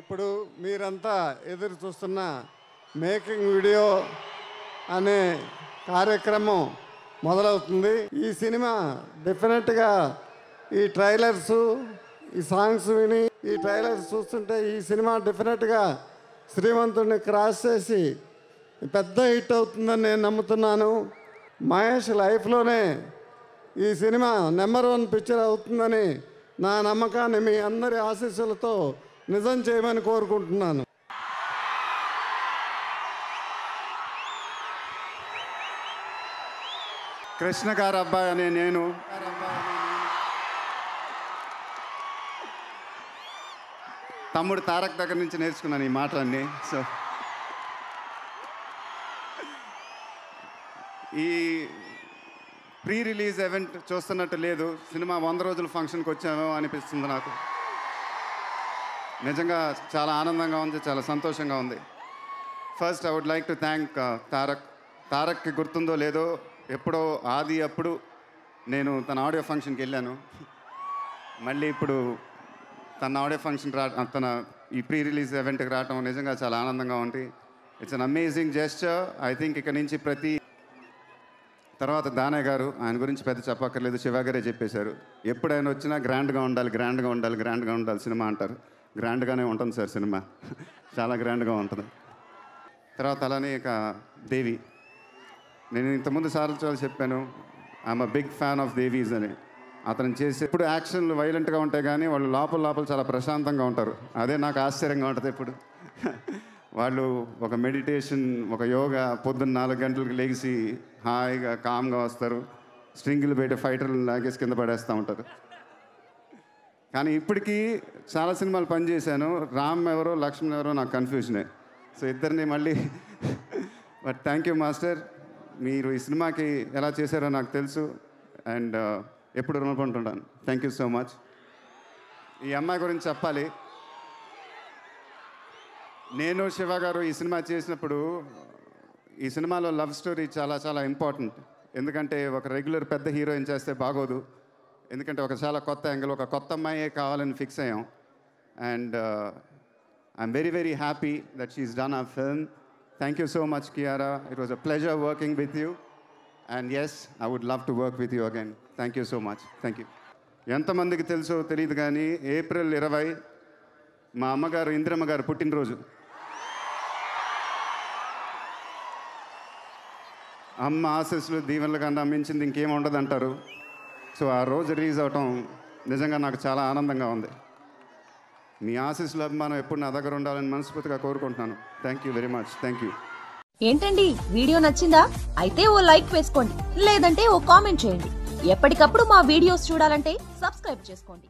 ఇప్పుడు మీరంతా ఎదురు చూస్తున్న మేకింగ్ వీడియో అనే కార్యక్రమం మొదలవుతుంది. ఈ సినిమా డెఫినెట్గా ఈ ట్రైలర్స్ ఈ సాంగ్స్ విని ఈ ట్రైలర్స్ చూస్తుంటే ఈ సినిమా డెఫినెట్గా శ్రీమంతుడిని క్రాస్ చేసి పెద్ద హిట్ అవుతుందని నేను నమ్ముతున్నాను. మహేష్ లైఫ్లోనే ఈ సినిమా నెంబర్ వన్ పిక్చర్ అవుతుందని నా నమ్మకాన్ని మీ అందరి ఆశీస్సులతో నిజం చేయమని కోరుకుంటున్నాను. కృష్ణ గారు అబ్బాయి అనే నేను. తమ్ముడు తారక్ దగ్గర నుంచి నేర్చుకున్నాను ఈ మాటలన్నీ. సో ఈ ప్రీ రిలీజ్ ఈవెంట్ చూస్తున్నట్టు లేదు. సినిమా వంద రోజుల ఫంక్షన్కి వచ్చామో అనిపిస్తుంది నాకు. నిజంగా చాలా ఆనందంగా ఉంది చాలా సంతోషంగా ఉంది. First I would like to thank Tarak. తారక్కి గుర్తుందో లేదో ఎప్పుడో ఆది అప్పుడు నేను తన ఆడియో ఫంక్షన్కి వెళ్ళాను. మళ్ళీ ఇప్పుడు తన ఆడియో ఫంక్షన్ రా తన ఈ ప్రీ రిలీజ్ ఈవెంట్కి రావటం నిజంగా చాలా ఆనందంగా ఉంది. It's an amazing gesture I think ఇక్కడ నుంచి ప్రతి తర్వాత దానయ్య గారు ఆయన గురించి పెద్ద చెప్పక్కర్లేదు శివ గారే చెప్పేశారు. ఎప్పుడు ఆయన వచ్చినా గ్రాండ్గా ఉండాలి గ్రాండ్గా ఉండాలి గ్రాండ్గా ఉండాలి సినిమా అంటారు. గ్రాండ్గానే ఉంటుంది సార్ సినిమా. చాలా గ్రాండ్గా ఉంటుంది. తర్వాత అలానే ఇక దేవి. నేను ఇంతకుముందు సార్లు చాలా చెప్పాను I'm a big fan of Devi's అని. అతను చేసే ఇప్పుడు యాక్షన్లు వైలెంట్గా ఉంటాయి కానీ వాళ్ళు లోపల లోపల చాలా ప్రశాంతంగా ఉంటారు. అదే నాకు ఆశ్చర్యంగా ఉంటుంది ఇప్పుడు వాళ్ళు ఒక మెడిటేషన్ ఒక యోగా పొద్దున్న నాలుగు గంటలకు లేచి హాయిగా కామ్గా వస్తారు. స్ట్రింగులు పెట్టి ఫైటర్లు లాగేసి కింద పడేస్తూ ఉంటారు. కానీ ఇప్పటికీ చాలా సినిమాలు పనిచేశాను రామ్ ఎవరో లక్ష్మణ్ ఎవరో నాకు కన్ఫ్యూజనే సో ఇద్దరిని మళ్ళీ బట్ థ్యాంక్ యూ మాస్టర్ మీరు ఈ సినిమాకి ఎలా చేశారో నాకు తెలుసు. అండ్ ఎప్పుడు రుణపడుతుంటాను థ్యాంక్ యూ సో మచ్ ఈ అమ్మాయి గురించి చెప్పాలి. నేను శివ గారు ఈ సినిమా చేసినప్పుడు ఈ సినిమాలో లవ్ స్టోరీ చాలా చాలా ఇంపార్టెంట్ ఎందుకంటే ఒక రెగ్యులర్ పెద్ద హీరోయిన్ చేస్తే బాగోదు. ఎందుకంటే ఒక చాలా కొత్త యాంగిల్ ఒక కొత్త అమ్మాయే కావాలని ఫిక్స్ అయ్యాం. And I'm very very happy that she's done a film thank you so much Kiara it was a pleasure working with you and as I would love to work with you again thank you so much thank you ఎంతమందికి తెలుసో తెలియదు కానీ April ఇరవై మా అమ్మగారు ఇందిరమ్మ గారు పుట్టినరోజు. అమ్మ ఆశీస్సులు దీవెనలు కన్నా మించింది ఇంకేం ఉండదు అంటారు సో ఆ రోజు రిలీజ్ అవటం నిజంగా నాకు చాలా ఆనందంగా ఉంది. మీ ఆశీస్సుల అభిమానం ఎప్పుడు నా దగ్గర ఉండాలని మనస్ఫూర్తిగా కోరుకుంటున్నాను. Thank you very much thank you ఏంటండి? వీడియో నచ్చిందా? అయితే ఓ లైక్ వేసుకోండి. లేదంటే ఓ కామెంట్ చేయండి. ఎప్పటికప్పుడు మా వీడియోస్ చూడాలంటే సబ్స్క్రైబ్ చేసుకోండి.